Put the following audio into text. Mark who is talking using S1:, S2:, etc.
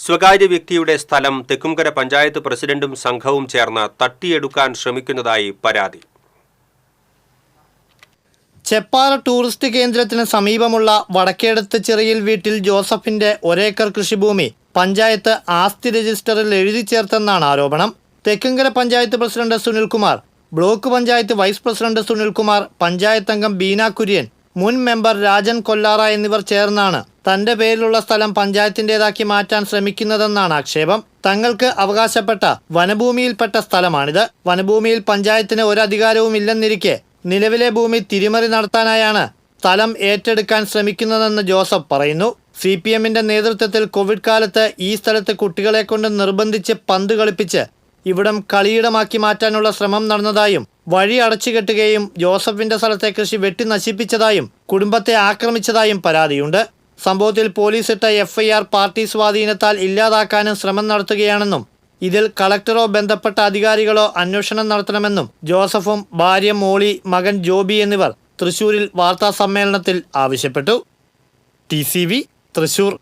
S1: സ്വകാര്യ വ്യക്തിയുടെ സ്ഥലം തെക്കുംകര പഞ്ചായത്ത് പ്രസിഡന്റും സംഘവും ചേർന്ന് തട്ടിയെടുക്കാൻ ശ്രമിക്കുന്നതായി പരാതി.
S2: ചെപ്പാറ ടൂറിസ്റ്റ് കേന്ദ്രത്തിന് സമീപമുള്ള വടക്കേടത്ത് ചെറിയിൽ വീട്ടിൽ ജോസഫിന്റെ ഒരേക്കർ കൃഷിഭൂമി പഞ്ചായത്ത് ആസ്തി രജിസ്റ്ററിൽ എഴുതി ചേർത്തെന്നാണ് ആരോപണം. Thekkumkara panchayat president Sunilkumar block panchayat vice president Sunilkumar panchayat അംഗം ബീന കുര്യൻ മുൻ മെമ്പർ രാജൻ കൊല്ലാറ എന്നിവർ ചേർന്നാണ്. തന്റെ പേരിലുള്ള സ്ഥലം പഞ്ചായത്തിന്റേതാക്കി മാറ്റാൻ ശ്രമിക്കുന്നതെന്നാണ് ആക്ഷേപം. തങ്ങൾക്ക് അവകാശപ്പെട്ട വനഭൂമിയിൽപ്പെട്ട സ്ഥലമാണിത്. വനഭൂമിയിൽ പഞ്ചായത്തിന് ഒരധികാരവും ഇല്ലെന്നിരിക്കെ നിലവിലെ ഭൂമി തിരിമറി നടത്താനായാണ് സ്ഥലം ഏറ്റെടുക്കാൻ ശ്രമിക്കുന്നതെന്ന് ജോസഫ് പറയുന്നു. സി പി എമ്മിന്റെ നേതൃത്വത്തിൽ കോവിഡ് കാലത്ത് ഈ സ്ഥലത്ത് കുട്ടികളെ കൊണ്ട് നിർബന്ധിച്ച് പന്ത് കളിപ്പിച്ച് ഇവിടം കളിയിടമാക്കി മാറ്റാനുള്ള ശ്രമം നടന്നതായും വഴി അടച്ചു കെട്ടുകയും ജോസഫിന്റെ സ്ഥലത്തെ കൃഷി വെട്ടി നശിപ്പിച്ചതായും കുടുംബത്തെ ആക്രമിച്ചതായും പരാതിയുണ്ട്. സംഭവത്തിൽ പോലീസ് ഇട്ട എഫ്ഐആർ പാർട്ടി സ്വാധീനത്താൽ ഇല്ലാതാക്കാനും ശ്രമം നടത്തുകയാണെന്നും ഇതിൽ കളക്ടറോ ബന്ധപ്പെട്ട അധികാരികളോ അന്വേഷണം നടത്തണമെന്നും ജോസഫും ഭാര്യ മോളി മകൻ ജോബി എന്നിവർ തൃശൂരിൽ വാർത്താ സമ്മേളനത്തിൽ ആവശ്യപ്പെട്ടു. ടി തൃശൂർ